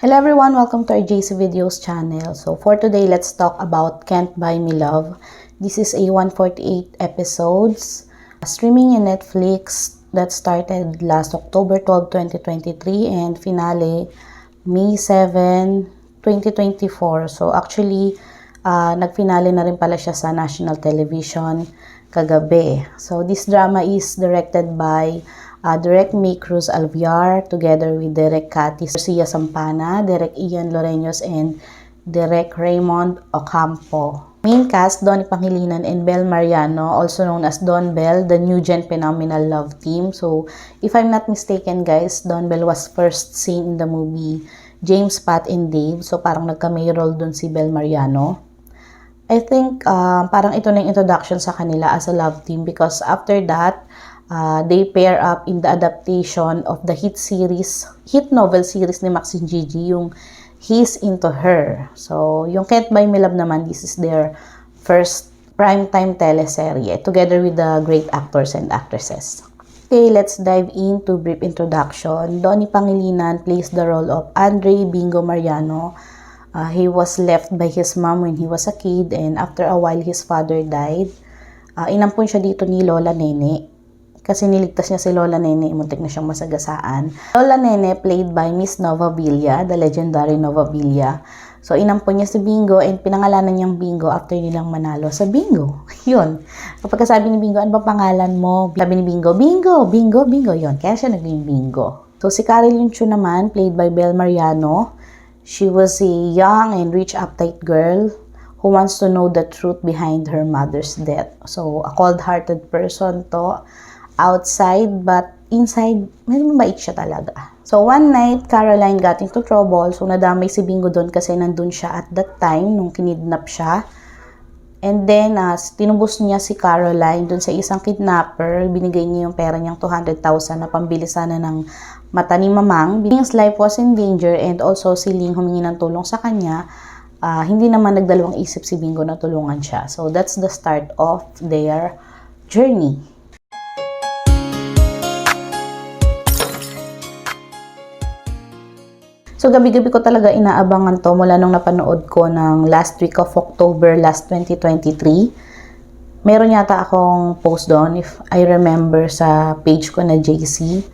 Hello everyone, welcome to our JC Videos channel. So for today, let's talk about Can't Buy Me Love. This is a 148 episodes streaming in Netflix that started last October 12, 2023 and finale May 7, 2024. So actually, uh, nagfinale na rin pala siya sa national television kagabi. So this drama is directed by uh, Direct May Cruz Alviar together with Direct Cathy Garcia Sampana, Direct Ian Loreños, and Direct Raymond Ocampo. Main cast, Donnie Pangilinan and Bel Mariano, also known as Don Bell, the new gen phenomenal love team. So, if I'm not mistaken guys, Don Bell was first seen in the movie James, Pat, and Dave. So, parang nagka-may role dun si Bel Mariano. I think uh, parang ito na yung introduction sa kanila as a love team because after that, uh, they pair up in the adaptation of the hit series, hit novel series ni Maxine Gigi, yung He's Into Her. So, yung Can't Buy Me Love naman, this is their first primetime teleserye together with the great actors and actresses. Okay, let's dive into brief introduction. Donnie Pangilinan plays the role of Andre Bingo Mariano. Uh, he was left by his mom when he was a kid and after a while his father died. Uh, inampun siya dito ni Lola Nene kasi niligtas niya si Lola Nene, muntik na siyang masagasaan. Lola Nene played by Miss Nova Villa, the legendary Nova Villa. So, inampun niya si Bingo and pinangalanan niyang Bingo after nilang manalo sa Bingo. Yun. Kapag sabi ni Bingo, ano ba pangalan mo? Sabi ni Bingo, Bingo, Bingo, Bingo. Yun. Kaya siya naging Bingo. So, si Caroline Chu naman, played by Bel Mariano. She was a young and rich uptight girl who wants to know the truth behind her mother's death. So, a cold-hearted person to outside but inside, medyo mabait siya talaga. So, one night, Caroline got into trouble. So, nadamay si Bingo doon kasi nandun siya at that time nung kinidnap siya. And then, uh, tinubos niya si Caroline doon sa isang kidnapper. Binigay niya yung pera niyang 200,000 na pambili sana ng mata ni Mamang. Bing's life was in danger and also si Ling humingi ng tulong sa kanya. Uh, hindi naman nagdalawang isip si Bingo na tulungan siya. So, that's the start of their journey. So, gabi-gabi ko talaga inaabangan to mula nung napanood ko ng last week of October, last 2023. Meron yata akong post doon, if I remember sa page ko na JC.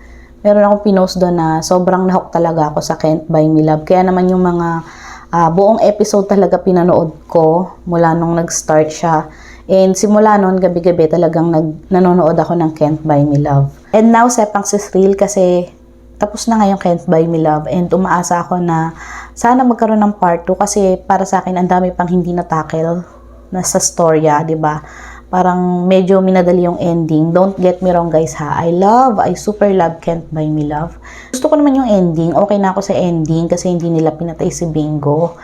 Meron akong pinost doon na sobrang nahook talaga ako sa Buy Me Love. Kaya naman yung mga uh, buong episode talaga pinanood ko mula nung nag-start siya. And simula noon, gabi-gabi talagang nag, nanonood ako ng Can't Buy Me Love. And now, Sepang Sis Real kasi tapos na ngayon Can't Buy Me Love and umaasa ako na sana magkaroon ng part 2 kasi para sa akin ang dami pang hindi na tackle na sa storya, 'di ba? Parang medyo minadali yung ending. Don't get me wrong guys ha. I love, I super love Can't Buy Me Love. Gusto ko naman yung ending. Okay na ako sa ending kasi hindi nila pinatay si Bingo.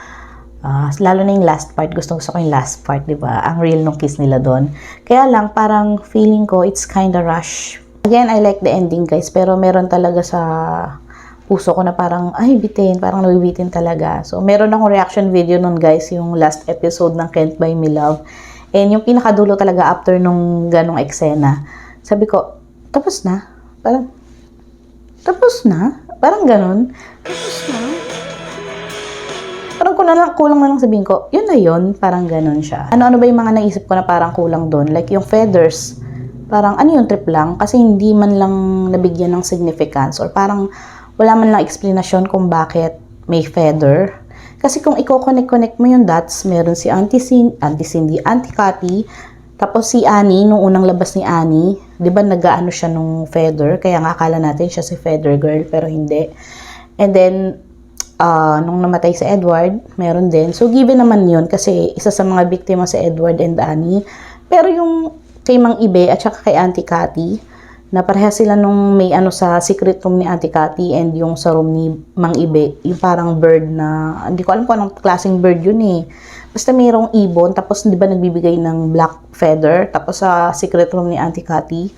Uh, lalo na yung last part. Gusto, gusto ko yung last part, di ba? Ang real nung kiss nila doon. Kaya lang, parang feeling ko, it's kind of rush Again, I like the ending guys, pero meron talaga sa puso ko na parang, ay, bitin, parang nabibitin talaga. So, meron akong reaction video nun guys, yung last episode ng Can't Buy Me Love. And yung pinakadulo talaga after nung ganong eksena, sabi ko, tapos na? Parang, tapos na? Parang ganon. Tapos na? Parang kulang, lang, kulang na lang sabihin ko, yun na yun, parang ganon siya. Ano-ano ba yung mga naisip ko na parang kulang doon? Like yung feathers, parang ano yung trip lang kasi hindi man lang nabigyan ng significance or parang wala man lang explanation kung bakit may feather. Kasi kung i-connect-connect mo yung dots, meron si Auntie, Sin Auntie Cindy, Auntie Cathy, tapos si Annie, nung unang labas ni Annie, di ba nag-ano siya nung feather, kaya nga akala natin siya si feather girl, pero hindi. And then, uh, nung namatay si Edward, meron din. So, given naman yun, kasi isa sa mga biktima si Edward and Annie. Pero yung kay Mang Ibe at saka kay Auntie Cathy na pareha sila nung may ano sa secret room ni Auntie Cathy and yung sa room ni Mang Ibe, yung parang bird na, hindi ko alam kung anong klaseng bird yun eh. Basta mayroong ibon, tapos di ba nagbibigay ng black feather, tapos sa secret room ni Auntie Cathy,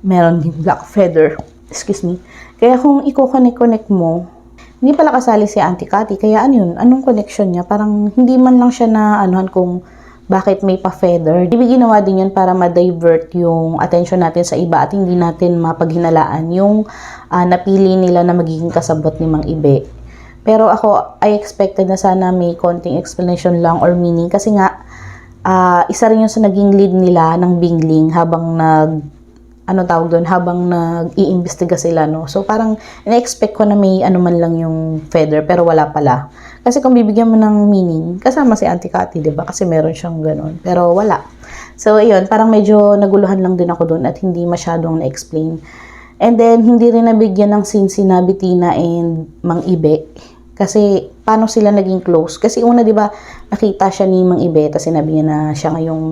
meron din black feather. Excuse me. Kaya kung i-connect-connect mo, hindi pala kasali si Auntie Cathy, kaya ano yun, anong connection niya? Parang hindi man lang siya na anuhan kung bakit may pa-feather. Ibig ginawa din yun para ma-divert yung attention natin sa iba at hindi natin mapaghinalaan yung uh, napili nila na magiging kasabot ni Mang Ibe. Pero ako, I expected na sana may konting explanation lang or meaning. Kasi nga, ah, isa rin yung sa naging lead nila ng Bingling habang nag ano tawag doon, habang nag-iimbestiga sila, no? So, parang, na-expect ko na may ano man lang yung feather, pero wala pala. Kasi kung bibigyan mo ng meaning, kasama si Auntie Cathy, di ba? Kasi meron siyang ganun. Pero wala. So, ayun, parang medyo naguluhan lang din ako doon at hindi masyadong na-explain. And then, hindi rin nabigyan ng scene si Nabitina and Mang Ibe. Kasi, paano sila naging close? Kasi una, di ba, nakita siya ni Mang Ibe, tapos sinabi niya na siya ngayong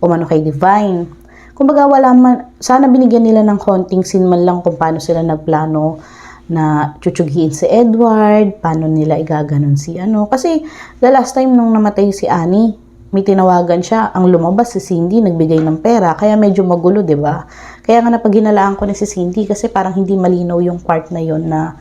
umano kay Divine. Kumbaga, wala man, sana binigyan nila ng konting scene man lang kung paano sila nagplano na chuchughiin si Edward, paano nila igaganon si ano. Kasi, the last time nung namatay si Annie, may tinawagan siya, ang lumabas si Cindy, nagbigay ng pera, kaya medyo magulo, ba? Kaya nga napaghinalaan ko ni si Cindy kasi parang hindi malinaw yung part na yon na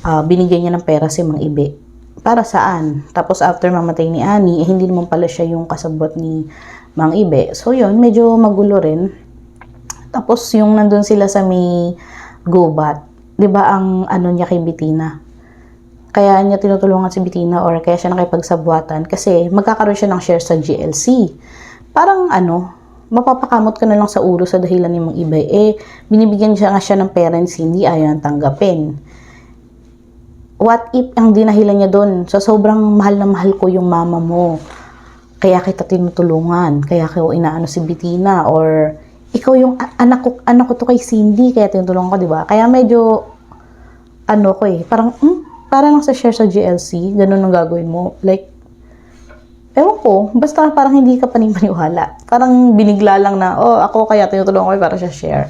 ah, binigyan niya ng pera si Mang Ibe. Para saan? Tapos after mamatay ni Annie, eh, hindi naman pala siya yung kasabot ni Mang Ibe. So yun, medyo magulo rin. Tapos yung nandun sila sa may gubat, 'di ba ang ano niya kay Bitina? Kaya niya tinutulungan si Bitina or kaya siya nakipagsabwatan kasi magkakaroon siya ng share sa GLC. Parang ano, mapapakamot ka na lang sa ulo sa dahilan ni Mang Ibay. Eh, binibigyan siya nga siya ng parents, hindi ayaw tanggapin. What if ang dinahilan niya doon, sa sobrang mahal na mahal ko yung mama mo, kaya kita tinutulungan, kaya ko inaano si Bitina, or ikaw yung anak ko, anak ko to kay Cindy, kaya tinutulungan ko, di ba? Kaya medyo, ano ko eh, parang, hmm, parang lang sa share sa GLC, ganun ang gagawin mo. Like, ewan ko, basta parang hindi ka panipaniwala. Parang binigla lang na, oh, ako kaya tinutulungan ko para siya share.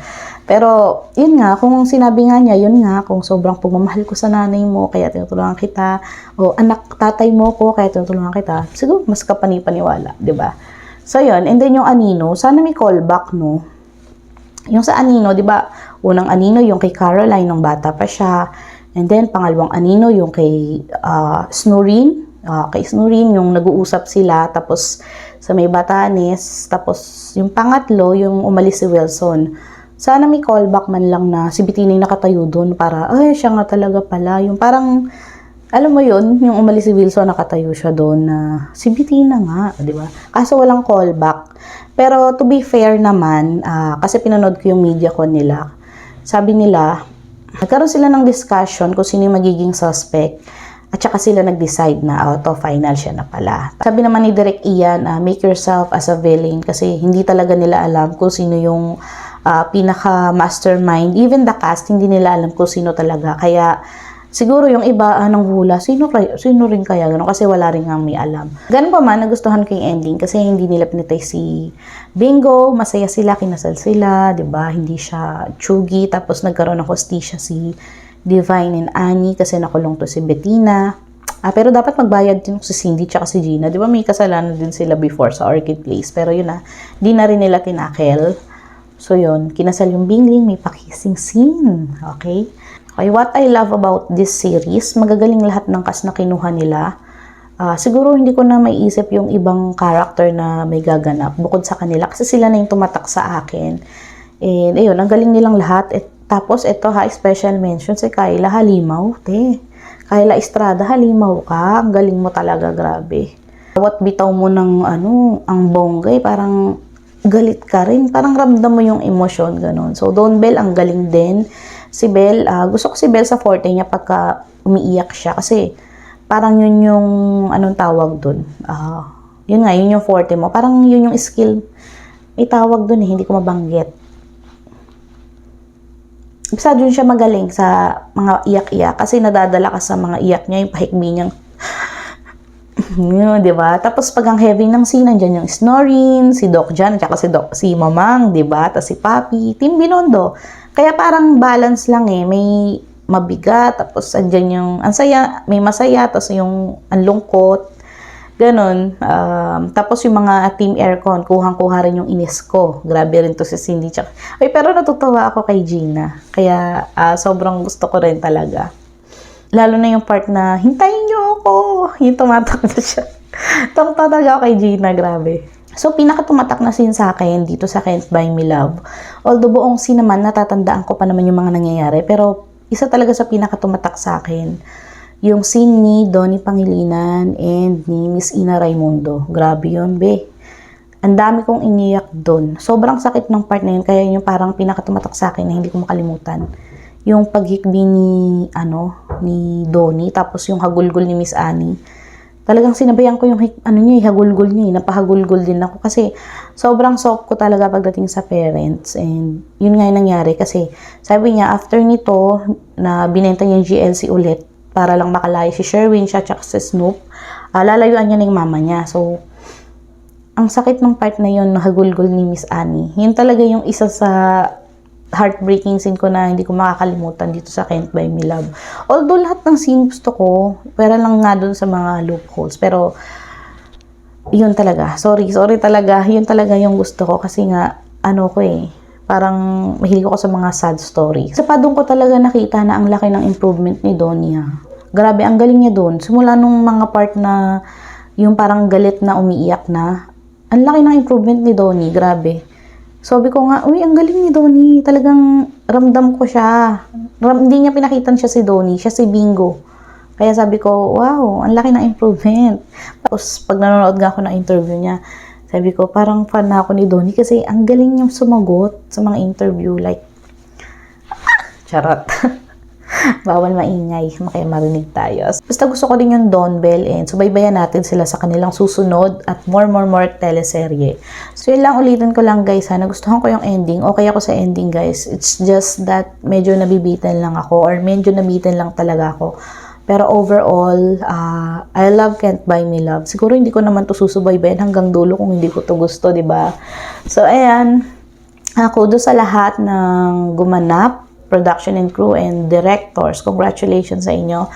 Pero, yun nga, kung sinabi nga niya, yun nga, kung sobrang pagmamahal ko sa nanay mo, kaya tinutulungan kita, o anak, tatay mo ko, kaya tinutulungan kita, siguro mas kapanipaniwala, ba? So, yun. And then yung anino, sana may callback, no? Yung sa anino, di ba, unang anino yung kay Caroline nung bata pa siya. And then, pangalawang anino yung kay uh, Snorin. Ah, kay Snorin, yung nag-uusap sila. Tapos, sa may Batanes. Tapos, yung pangatlo, yung umalis si Wilson. Sana may callback man lang na si yung nakatayo doon para, ay, siya nga talaga pala. Yung parang, alam mo yun, yung umalis si Wilson, nakatayo siya doon na si Bettina nga, di ba? Kaso walang callback. Pero to be fair naman, ah, kasi pinanood ko yung media ko nila, sabi nila, nagkaroon sila ng discussion kung sino yung magiging suspect. At saka sila nag-decide na auto final siya na pala. Sabi naman ni Direk Ian, ah, make yourself as a villain kasi hindi talaga nila alam kung sino yung ah, pinaka-mastermind. Even the cast, hindi nila alam kung sino talaga. Kaya siguro yung iba anong hula, sino, sino rin kaya gano'n? Kasi wala rin nga may alam. Ganun pa man, nagustuhan ko yung ending kasi hindi nila pinatay si Bingo, masaya sila, kinasal sila, ba Hindi siya chugi, tapos nagkaroon ng hostisya si Divine and Annie kasi nakulong to si Bettina. Ah, pero dapat magbayad din si Cindy tsaka si Gina. Di ba may kasalanan din sila before sa Orchid Place. Pero yun na, di na rin nila tinakel. So yun, kinasal yung Bingling, may pakissing scene. Okay? Okay, what I love about this series, magagaling lahat ng cast na kinuha nila. Ah, siguro hindi ko na maiisip yung ibang character na may gaganap bukod sa kanila kasi sila na yung tumatak sa akin. And ayun, ang galing nilang lahat. Et, tapos ito ha, special mention si Kyla Halimaw, te. Kyla Estrada, halimaw ka. Ang galing mo talaga, grabe. Bawat bitaw mo ng ano, ang bonggay, parang galit ka rin. Parang ramdam mo yung emosyon, ganun. So, Don Bell, ang galing din. Si Bell, ah, gusto ko si Bell sa forte niya pagka umiiyak siya. Kasi, parang yun yung, anong tawag dun? Ah, yun nga, yun yung forte mo. Parang yun yung skill. May tawag dun eh, hindi ko mabanggit. Basta dun siya magaling sa mga iyak-iyak kasi nadadala ka sa mga iyak niya, yung pahikbi niyang yun, di ba? Tapos pag ang heavy ng scene, nandiyan yung snoring, si Doc Jan, at saka si, Doc, si Mamang, di ba? Tapos si Papi, Team Binondo. Kaya parang balance lang eh. May mabigat, tapos andyan yung, ang saya, may masaya, tapos yung ang lungkot. Ganon. Um, tapos yung mga team aircon, kuhang-kuha rin yung inis ko. Grabe rin to si Cindy. Tsaka, ay, pero natutuwa ako kay Gina. Kaya ah, sobrang gusto ko rin talaga. Lalo na yung part na, hintayin niyo ako. Yung tumatak na siya. Tong talaga kay Gina, grabe. So, pinakatumatak na scene sa akin dito sa Can't Buy Me Love. Although buong scene naman, natatandaan ko pa naman yung mga nangyayari. Pero, isa talaga sa pinakatumatak sa akin yung scene ni Donnie Pangilinan and ni Miss Ina Raimundo. Grabe yun, be. Ang dami kong iniyak doon. Sobrang sakit ng part na yun, kaya yung parang pinakatumatak sa akin na hindi ko makalimutan. Yung paghikbi ni, ano, ni Donnie, tapos yung hagulgol ni Miss Annie. Talagang sinabayan ko yung, ano niya, hagulgol niya, eh. napahagulgol din ako. Kasi sobrang soft ko talaga pagdating sa parents. And yun nga yung nangyari kasi sabi niya, after nito, na binenta niya yung GLC ulit, para lang makalaya si Sherwin siya tsaka si Snoop, ah, lalayuan niya ng mama niya. So, ang sakit ng part na yun, nahagulgol ni Miss Annie. Yun talaga yung isa sa heartbreaking scene ko na hindi ko makakalimutan dito sa Can't Buy Me Love. Although lahat ng scene gusto ko, pero lang nga dun sa mga loopholes. Pero, yun talaga. Sorry, sorry talaga. Yun talaga yung gusto ko kasi nga, ano ko eh, parang mahilig ako sa mga sad story. Sa pa doon ko talaga nakita na ang laki ng improvement ni Donia. Grabe, ang galing niya doon. Simula nung mga part na yung parang galit na umiiyak na, ang laki ng improvement ni Donnie, grabe. Sabi ko nga, uy, ang galing ni Donnie. Talagang ramdam ko siya. Ram, hindi niya pinakitan siya si Donnie, siya si Bingo. Kaya sabi ko, wow, ang laki ng improvement. Tapos, pag nanonood nga ako ng interview niya, sabi ko, parang fan na ako ni Donnie kasi ang galing niyang sumagot sa mga interview. Like, charot. Bawal maingay, makaya marinig tayo. Basta gusto ko din yung Don Bell and subaybayan natin sila sa kanilang susunod at more, more, more teleserye. So yun lang, ulitin ko lang guys ha, nagustuhan ko yung ending. Okay ako sa ending guys. It's just that medyo nabibitan lang ako or medyo nabitan lang talaga ako. Pero overall, uh, I love Can't Buy Me Love. Siguro hindi ko naman to susubaybayan hanggang dulo kung hindi ko to gusto, di ba? So ayan, ako do sa lahat ng gumanap production and crew and directors. Congratulations sa inyo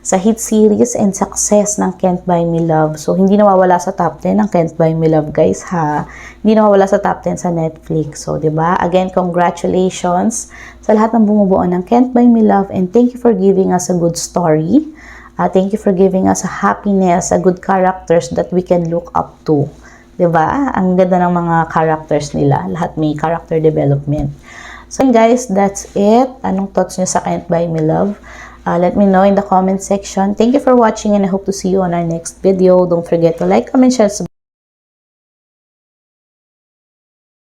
sa hit series and success ng Can't Buy Me Love. So, hindi nawawala sa top 10 ng Can't Buy Me Love, guys, ha? Hindi nawawala sa top 10 sa Netflix. So, ba? Again, congratulations sa lahat ng bumubuo ng Can't Buy Me Love and thank you for giving us a good story. Uh, thank you for giving us a happiness, a good characters that we can look up to. ba? Ang ganda ng mga characters nila. Lahat may character development. So guys, that's it. Anong thoughts niyo sa Can't Buy Me Love? Uh, let me know in the comment section. Thank you for watching and I hope to see you on our next video. Don't forget to like, comment, share, subscribe.